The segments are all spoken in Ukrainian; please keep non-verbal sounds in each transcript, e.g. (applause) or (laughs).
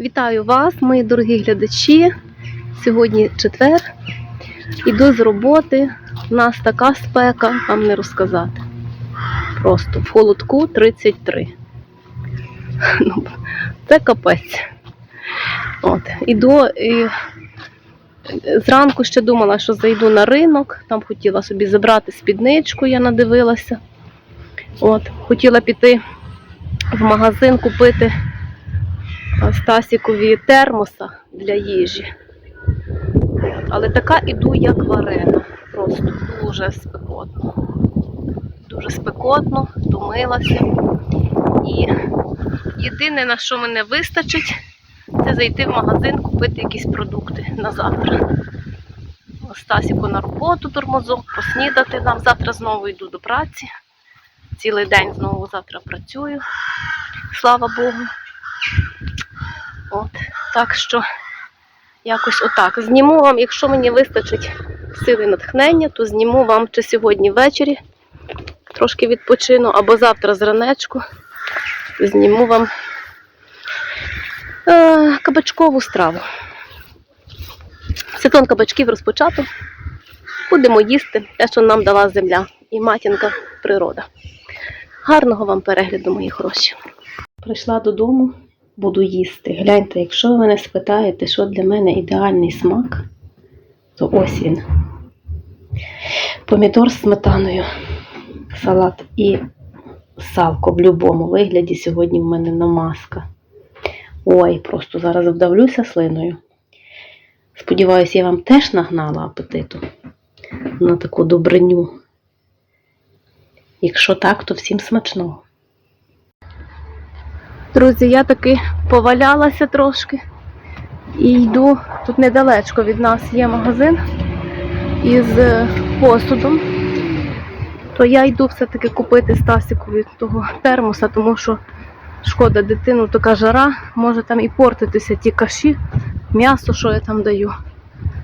Вітаю вас, мої дорогі глядачі. Сьогодні четвер. Іду з роботи. У нас така спека, вам не розказати. Просто в холодку 33. (laughs) Ну, це капець. От, іду і зранку ще думала, що зайду на ринок. Там хотіла собі забрати спідничку, я надивилася. От, хотіла піти в магазин купити Стасікові термоса для їжі. Але така іду, як варена. Просто дуже спекотно. Дуже спекотно, втомилася. І єдине, на що мене вистачить, це зайти в магазин, купити якісь продукти на завтра. Стасіку на роботу тормозок, поснідати нам. Завтра знову йду до праці. Цілий день знову завтра працюю. Слава Богу. От, так що якось отак. Зніму вам, якщо мені вистачить сили натхнення, то зніму вам чи сьогодні ввечері трошки відпочину, або завтра зранечку зніму вам е, кабачкову страву. Сезон кабачків розпочато. Будемо їсти те, що нам дала земля і матінка природа. Гарного вам перегляду, мої хороші. Прийшла додому, буду їсти. Гляньте, якщо ви мене спитаєте, що для мене ідеальний смак, то ось він. Помідор з сметаною, салат і салко в будь-якому вигляді. Сьогодні в мене намазка. Ой, просто зараз вдавлюся слиною. Сподіваюся, я вам теж нагнала апетиту на таку добриню. Якщо так, то всім смачного. Друзі, я таки повалялася трошки і йду. Тут недалечко від нас є магазин із е, посудом. То я йду все-таки купити Стасікові того термоса, тому що шкода дитину, така жара, може там і портитися ті каші, м'ясо, що я там даю.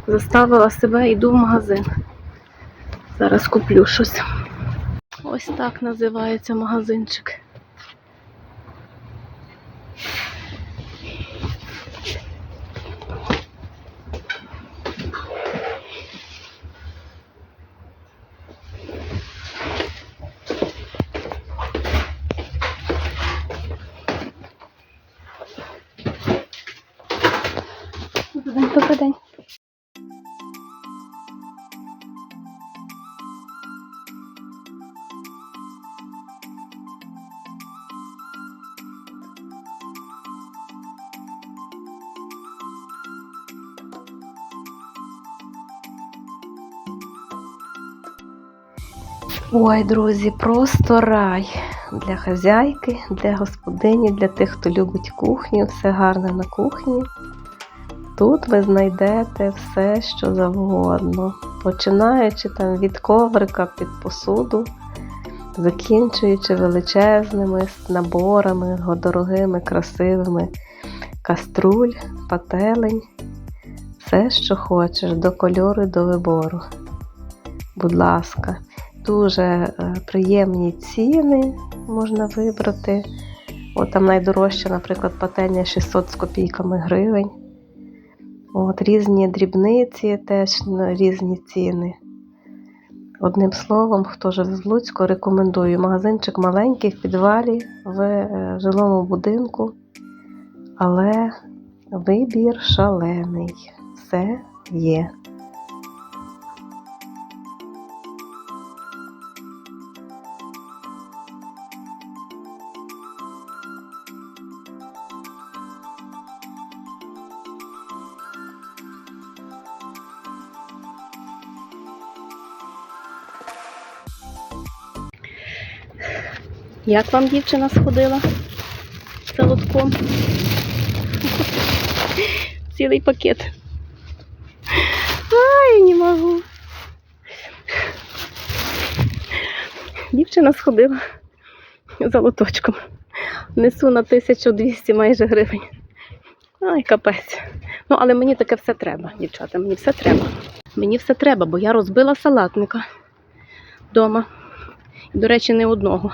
Заставила себе, йду в магазин. Зараз куплю щось. Ось так називається магазинчик. Ой, друзі, просто рай для хазяйки, для господині, для тих, хто любить кухню, все гарне на кухні. Тут ви знайдете все, що завгодно, починаючи там від коврика під посуду, закінчуючи величезними наборами, дорогими, красивими каструль, пателень, все, що хочеш, до кольору, до вибору. Будь ласка, дуже е, приємні ціни можна вибрати. От там найдорожча, наприклад, пательня 600 з копійками гривень. От різні дрібниці теж різні ціни. Одним словом, хто живе в Луцьку, рекомендую. Магазинчик маленький в підвалі в е, жилому будинку, але вибір шалений. Все є. Як вам дівчина сходила з лотком? (laughs) Цілий пакет. Ай, не можу. Дівчина сходила за лоточком. Несу на 1200 майже гривень. Ай, капець. Ну, але мені таке все треба, дівчата, мені все треба. Мені все треба, бо я розбила салатника вдома. До речі, не одного.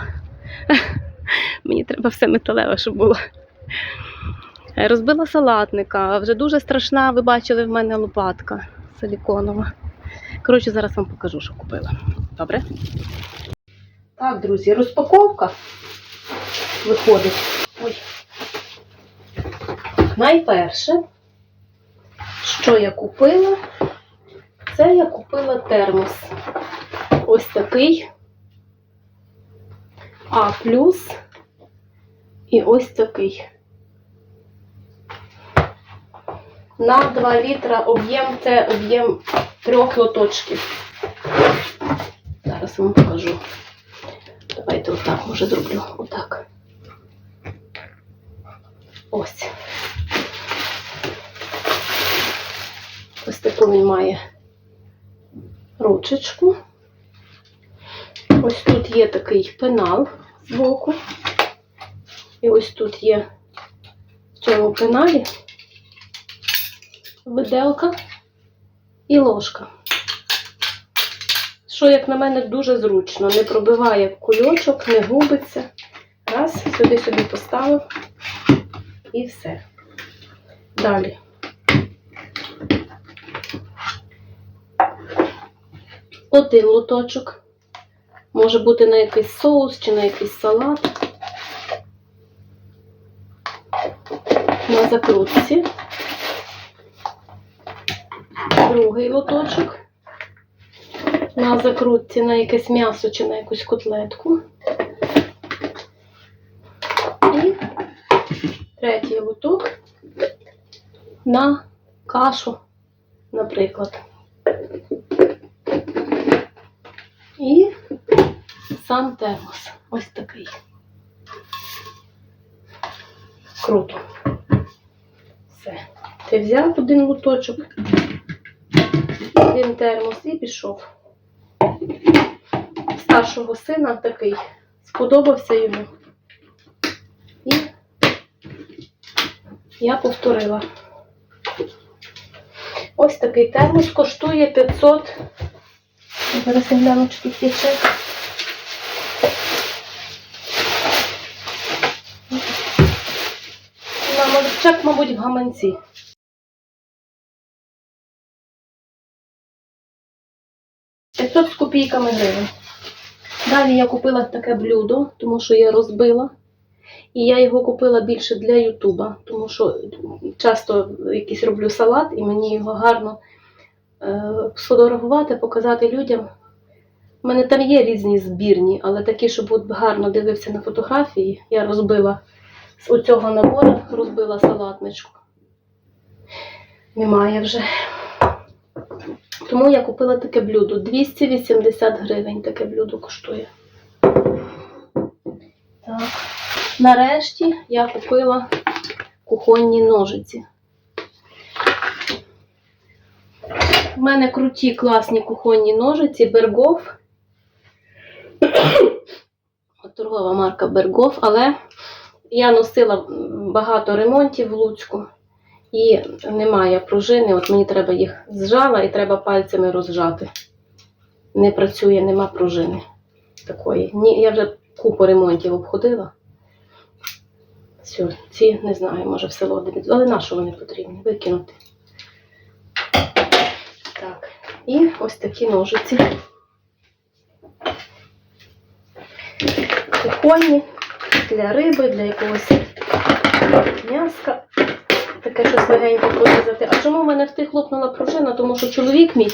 Мені треба все металеве, щоб було. Розбила салатника. Вже дуже страшна, ви бачили в мене лопатка силіконова. Коротше, зараз вам покажу, що купила. Добре? Так, друзі, розпаковка виходить. Ой. Найперше, що я купила, це я купила термос. Ось такий А плюс і ось такий. На 2 літра об'єм це об'єм трьох лоточків. Зараз вам покажу. Давайте отак, може, зроблю. Отак. Ось. Ось таку він має ручечку. Ось тут є такий пенал збоку. І ось тут є в цьому пеналі виделка і ложка. Що, як на мене, дуже зручно, не пробиває кульочок, не губиться. Раз, сюди собі поставив і все. Далі. Один лоточок. Може бути на якийсь соус чи на якийсь салат. На закрутці. Другий лоточок. На закрутці на якесь м'ясо чи на якусь котлетку. І третій лоток на кашу, наприклад. І сам термос. Ось такий. Круто. Все. Ти взяв один луточок, один термос і пішов. Старшого сина такий. Сподобався йому. І я повторила. Ось такий термос коштує 500. Зараз я гляну, чи тут є чек. На мабуть, в гаманці. П'ятсот з копійками гривень. Далі я купила таке блюдо, тому що я розбила. І я його купила більше для Ютуба, тому що часто якийсь роблю салат, і мені його гарно е, сфотографувати, показати людям. У мене там є різні збірні, але такі, щоб гарно дивився на фотографії, я розбила з оцього набору, розбила салатничку. Немає вже. Тому я купила таке блюдо. 280 гривень таке блюдо коштує. Так. Нарешті я купила кухонні ножиці. У мене круті класні кухонні ножиці Бергов. (coughs) Торгова марка Бергов, але я носила багато ремонтів в Луцьку і немає пружини. От мені треба їх зжала і треба пальцями розжати. Не працює, нема пружини такої. Ні, я вже купу ремонтів обходила. Все, ці не знаю, може в село дивіться, але на що вони потрібні? Викинути. Так, і ось такі ножиці. Кухонні для риби, для якогось м'яска. Таке щось легенько порізати. А чому в мене в тих лопнула пружина? Тому що чоловік мій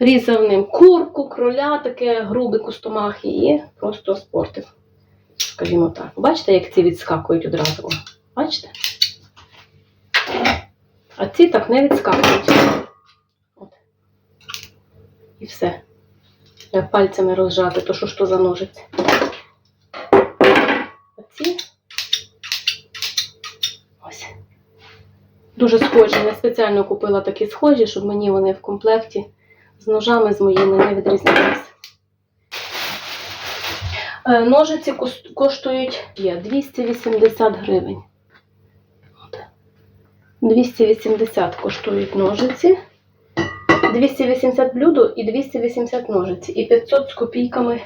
різав ним курку, кроля, таке грубе кустомахи і просто спортив. Скажімо так. Бачите, як ці відскакують одразу? Бачите? А ці так не відскакують. От. І все. Як пальцями розжати, то що ж то за ножиці? Ці ось. Дуже схожі. Я спеціально купила такі схожі, щоб мені вони в комплекті з ножами з моїми не відрізнялися. Е, Ножиці коштують 280 гривень. 280 коштують ножиці. 280 блюдо і 280 ножиці. І 500 з копійками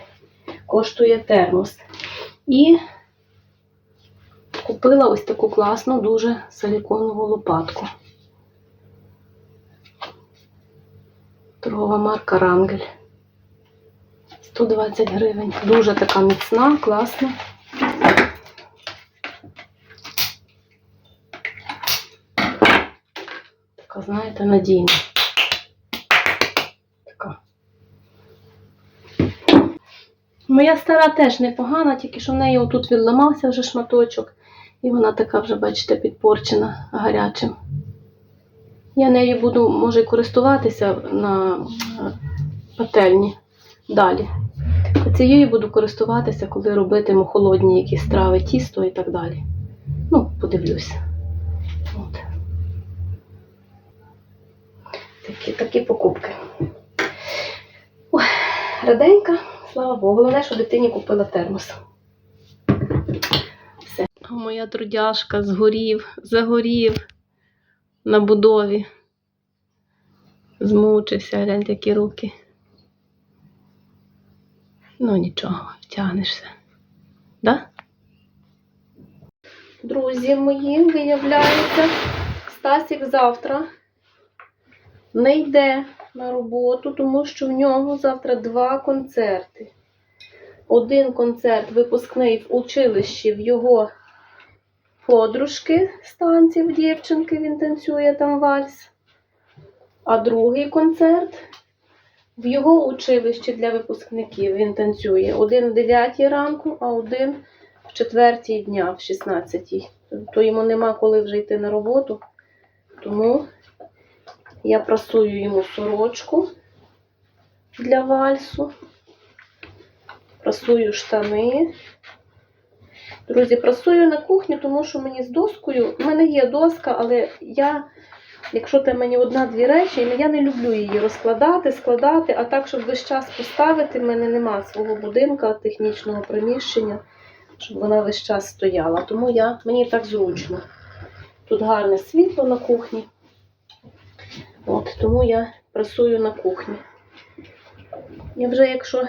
коштує термос. І Купила ось таку класну, дуже силіконову лопатку. Торгова марка Рангель. 120 гривень. Дуже така міцна, класна. Така, знаєте, надійна. Така. Моя стара теж непогана, тільки що в неї отут відламався вже шматочок, і вона така вже, бачите, підпорчена гарячим. Я нею буду, може, користуватися на е, пательні далі. А цією буду користуватися, коли робитиму холодні якісь страви, тісто і так далі. Ну, подивлюся. От. Такі, такі покупки. Раденька, слава Богу. Головне, що дитині купила термос. Моя трудяшка згорів, загорів на будові. Змучився, гляньте, які руки. Ну нічого, втягнешся. Да? Друзі мої, виявляється, Стасік завтра не йде на роботу, тому що в нього завтра два концерти. Один концерт випускний в училищі в його подружки з танців дівчинки, він танцює там вальс. А другий концерт в його училищі для випускників він танцює. Один в 9 ранку, а один в 4 дня, в 16. То йому нема коли вже йти на роботу. Тому я прасую йому сорочку для вальсу. Прасую штани. Друзі, прасую на кухні, тому що мені з доскою. У мене є доска, але я, якщо це мені одна-дві речі, я не люблю її розкладати, складати, а так, щоб весь час поставити, в мене нема свого будинка, технічного приміщення, щоб вона весь час стояла. Тому я, мені так зручно. Тут гарне світло на кухні. От, тому я прасую на кухні. Я вже якщо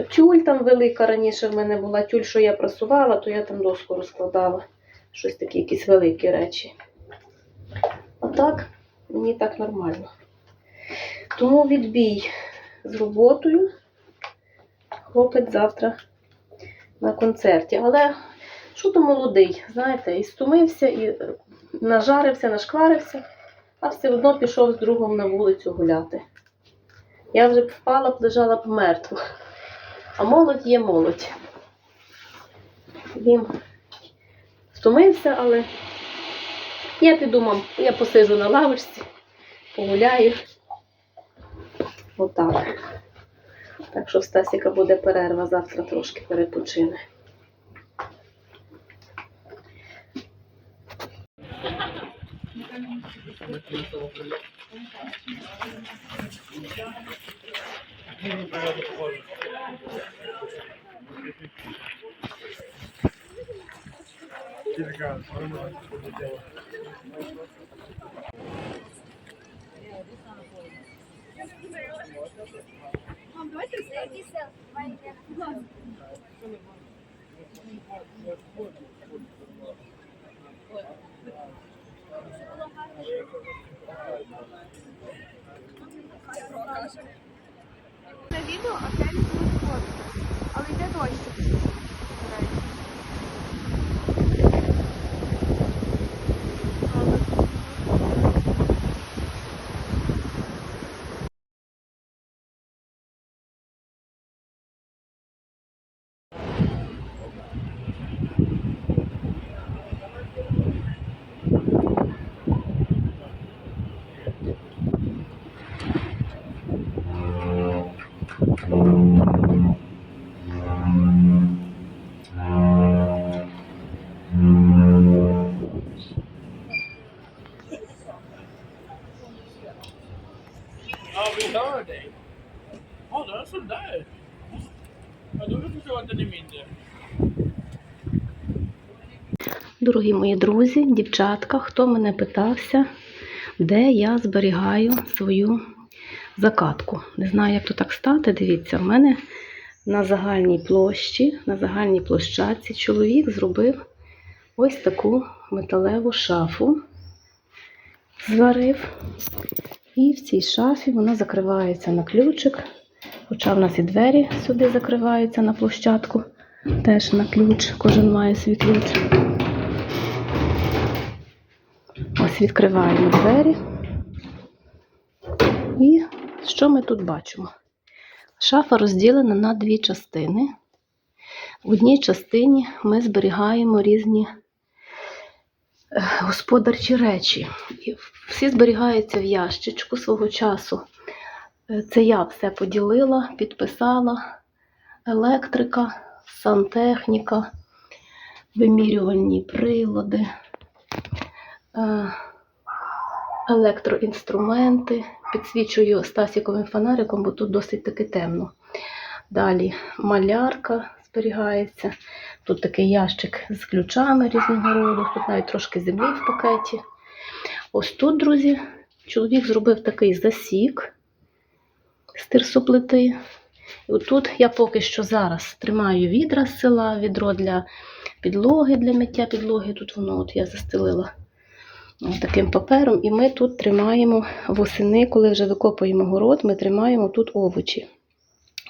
тюль там велика раніше в мене була, тюль, що я прасувала, то я там доску розкладала. Щось такі, якісь великі речі. А так, мені так нормально. Тому відбій з роботою. Хлопець завтра на концерті. Але що то молодий, знаєте, і стомився, і е, нажарився, нашкварився, а все одно пішов з другом на вулицю гуляти. Я вже б впала б, лежала б мертво. А молодь є молодь. Він втомився, але я піду, мам, я посижу на лавочці, погуляю. Отак. Так що в Стасіка буде перерва, завтра трошки перепочине. На відео, буду фотки. Але йде дощ. Då förstår jag att den är mindre. Дорогі мої друзі, дівчатка, хто мене питався, де я зберігаю свою закатку. Не знаю, як то так стати. Дивіться, в мене на загальній площі, на загальній площадці чоловік зробив ось таку металеву шафу зварив. І в цій шафі вона закривається на ключик. Хоча в нас і двері сюди закриваються на площадку. Теж на ключ, кожен має свій ключ. Ось відкриваємо двері. І що ми тут бачимо? Шафа розділена на дві частини. В одній частині ми зберігаємо різні е, господарчі речі. Всі зберігаються в ящичку свого часу. Е, Це я все поділила, підписала. Електрика, сантехніка, вимірювальні прилади, е, електроінструменти. Підсвічую стасіковим фонариком, бо тут досить таки темно. Далі малярка зберігається. Тут такий ящик з ключами різного роду, тут навіть трошки землі в пакеті. Ось тут, друзі, чоловік зробив такий засік з тирсоплити. І я поки що зараз тримаю відра з села, відро для підлоги, для миття підлоги. Тут воно от я застелила таким папером. І ми тут тримаємо восени, коли вже викопуємо город, ми тримаємо тут овочі.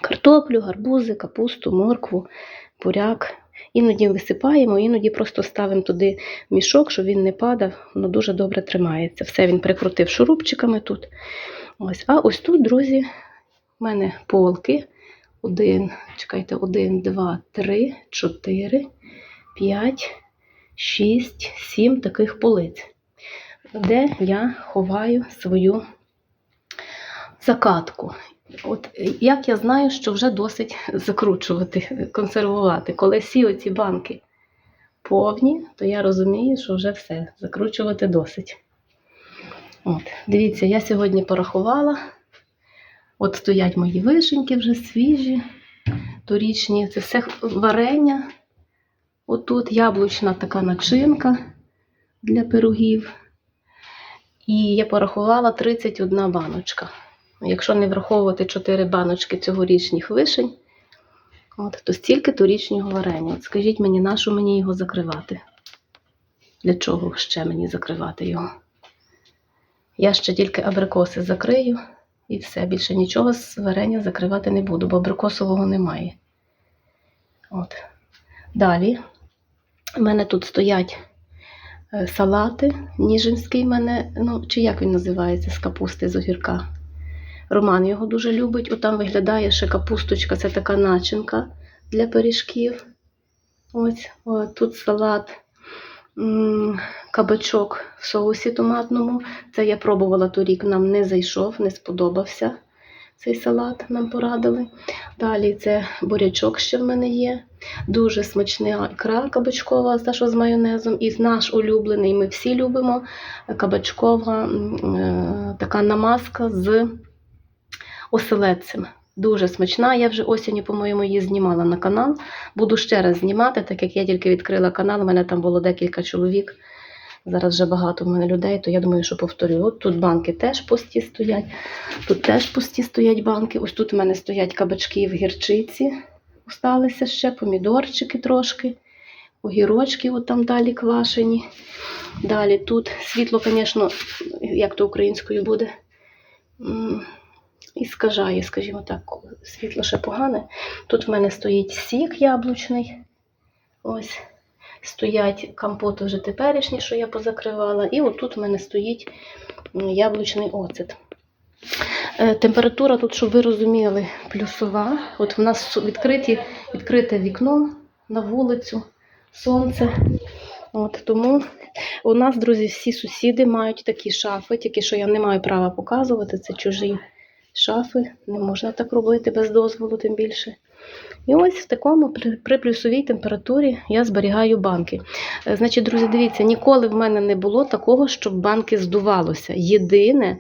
Картоплю, гарбузи, капусту, моркву, буряк. Іноді висипаємо, іноді просто ставимо туди мішок, щоб він не падав, воно дуже добре тримається. Все він прикрутив шурупчиками тут. Ось. А ось тут, друзі, в мене полки. Один, чекайте, один, два, три, чотири, п'ять, шість, сім таких полиць, де я ховаю свою закатку. От як я знаю, що вже досить закручувати, консервувати. Коли всі оці банки повні, то я розумію, що вже все, закручувати досить. От, дивіться, я сьогодні порахувала. От стоять мої вишеньки вже свіжі, торічні. Це все варення. Отут яблучна така начинка для пирогів. І я порахувала 31 баночка. Якщо не враховувати 4 баночки цьогорічних вишень, от, то стільки торічнього варення. От скажіть мені, на що мені його закривати? Для чого ще мені закривати його? Я ще тільки абрикоси закрию і все. Більше нічого з варення закривати не буду, бо абрикосового немає. От. Далі в мене тут стоять е, салати. Ніжинський в мене, ну, чи як він називається, з капусти з огірка. Роман його дуже любить. Отам виглядає ще капусточка, це така начинка для пиріжків. Ось, о, тут салат, кабачок в соусі томатному. Це я пробувала торік, нам не зайшов, не сподобався цей салат, нам порадили. Далі це бурячок, що в мене є. Дуже смачна ікра кабачкова, та що з майонезом. І наш улюблений, ми всі любимо, кабачкова е, така намазка з оселедцем. Дуже смачна. Я вже осінню, по-моєму, її знімала на канал. Буду ще раз знімати, так як я тільки відкрила канал, у мене там було декілька чоловік. Зараз вже багато в мене людей, то я думаю, що повторю. От тут банки теж пусті стоять, тут теж пусті стоять банки. Ось тут у мене стоять кабачки в гірчиці. Осталися ще, помідорчики трошки, огірочки от там далі квашені. Далі тут світло, звісно, як то українською буде. І скажає, скажімо так, світло ще погане. Тут в мене стоїть сік яблучний. Ось. Стоять компоти вже теперішні, що я позакривала. І отут в мене стоїть яблучний оцет. Е, Температура тут, щоб ви розуміли, плюсова. От в нас відкриті, відкрите вікно на вулицю, сонце. От, тому у нас, друзі, всі сусіди мають такі шафи, тільки що я не маю права показувати, це чужі шафи. Не можна так робити без дозволу, тим більше. І ось в такому при, плюсовій температурі я зберігаю банки. Е, Значить, друзі, дивіться, ніколи в мене не було такого, щоб банки здувалося. Єдине,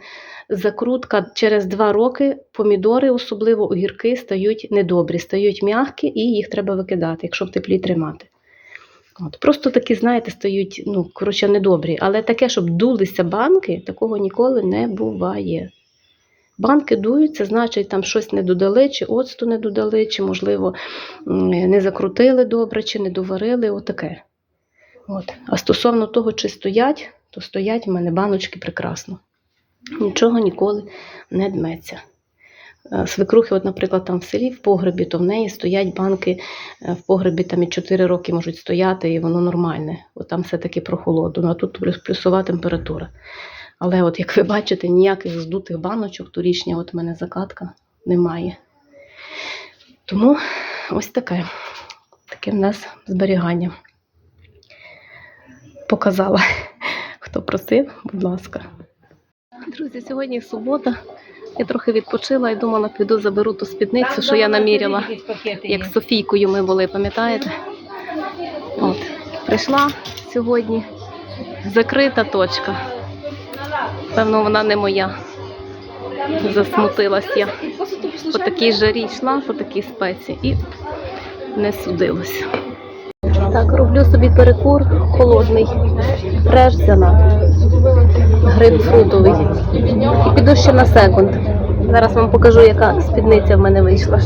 закрутка через два роки помідори, особливо огірки, стають недобрі, стають м'які і їх треба викидати, якщо в теплі тримати. От, просто такі, знаєте, стають, ну, коротше, недобрі. Але таке, щоб дулися банки, такого ніколи не буває. Банки дуються, значить, там щось не додали, чи оцту не додали, чи, можливо, не закрутили добре, чи не доварили. Отаке. От. А стосовно того, чи стоять, то стоять в мене баночки прекрасно. Нічого ніколи не дметься. Е, Свекрухи, от, наприклад, там в селі в погребі, то в неї стоять банки е, в погребі там і 4 роки можуть стояти, і воно нормальне. От там все-таки прохолодно. А тут плюсова температура. Але от як ви бачите, ніяких здутих баночок, торішня от в мене закатка немає. Тому ось таке. Таке в нас зберігання. Показала. Хто просив, будь ласка. Друзі, сьогодні субота. Я трохи відпочила і думала, піду заберу ту спідницю, що я наміряла, як з Софійкою ми були, пам'ятаєте? От, прийшла сьогодні. Закрита точка. Певно, вона не моя. Засмутилась я. По такій жарі йшла, по такій спеці і не судилося. Так, роблю собі перекур холодний. Фреш взяла. Грейпфрутовий. І піду ще на секунд. Зараз вам покажу, яка спідниця в мене вийшла.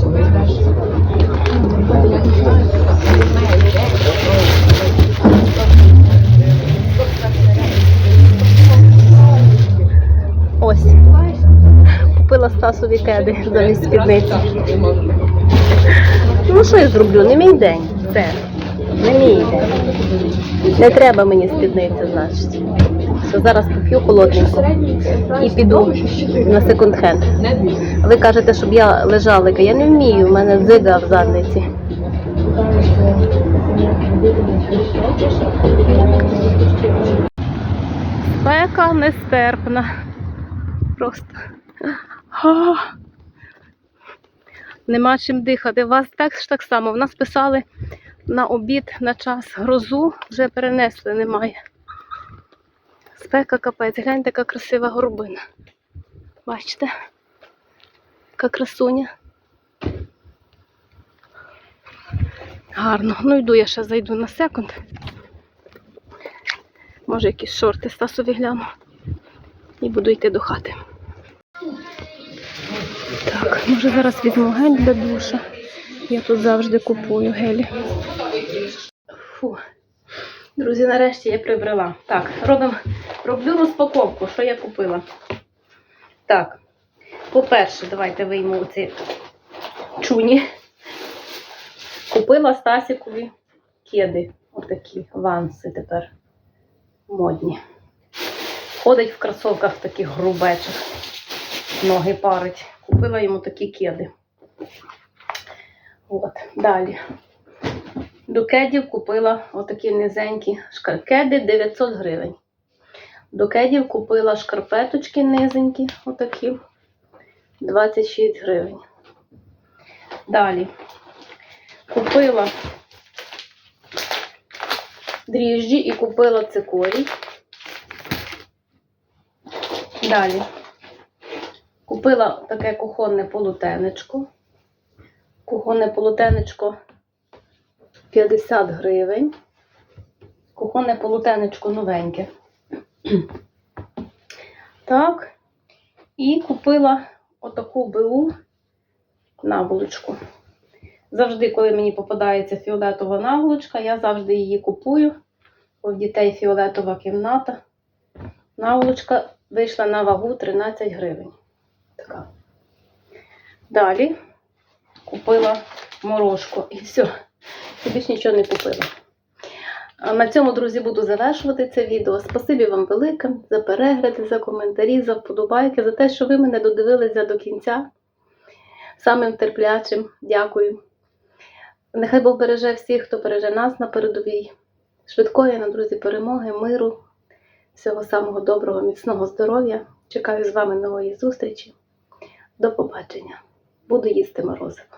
Купила Стасові кеди замість спідниці. Ну що я зроблю? Не мій день. Це. Не мій день. Не треба мені спідниця, значить. Все, зараз поп'ю холодненько і піду на секонд-хенд. Ви кажете, щоб я лежала. Я не вмію, в мене дзига в задниці. Спека нестерпна. Просто. Нема чим дихати. У вас ж так само. В нас писали на обід на час грозу, вже перенесли, немає. Спека капець, гляньте, яка красива горобина. Бачите? Яка красуня. Гарно. Ну йду, я ще зайду на секунд. Може якісь шорти Стасові гляну. І буду йти до хати. Може зараз візьму гель для душа. Я тут завжди купую гелі. Фу. Друзі, нарешті я прибрала. Так, робимо, роблю розпаковку, що я купила. Так, по-перше, давайте вийму ці чуні. Купила Стасікові кеди. Отакі ванси тепер модні. Ходить в кросовках таких грубечих. Ноги парить. Купила йому такі кеди. От, далі. До кедів купила отакі низенькі шкаркеди 900 гривень. До кедів купила шкарпеточки низенькі, отакі 26 гривень. Далі купила дріжджі і купила цикорій. Далі купила таке кухонне полотенечко. Кухонне полотенечко 50 гривень. Кухонне полотенечко новеньке. (clears throat) Так. І купила отаку БУ наволочку. Завжди, коли мені попадається фіолетова наволочка, я завжди її купую. В дітей фіолетова кімната. Наволочка вийшла на вагу 13 гривень. Така. Далі купила морожку і все. Я більш нічого не купила. На цьому, друзі, буду завершувати це відео. Спасибі вам велике за перегляди, за коментарі, за вподобайки, за те, що ви мене додивилися до кінця. Самим терплячим дякую. Нехай Бог береже всіх, хто береже нас на передовій. Швидкої нам, друзі, перемоги, миру, всього самого доброго, міцного здоров'я. Чекаю з вами нової зустрічі. До побачення. Буду їсти морозиво.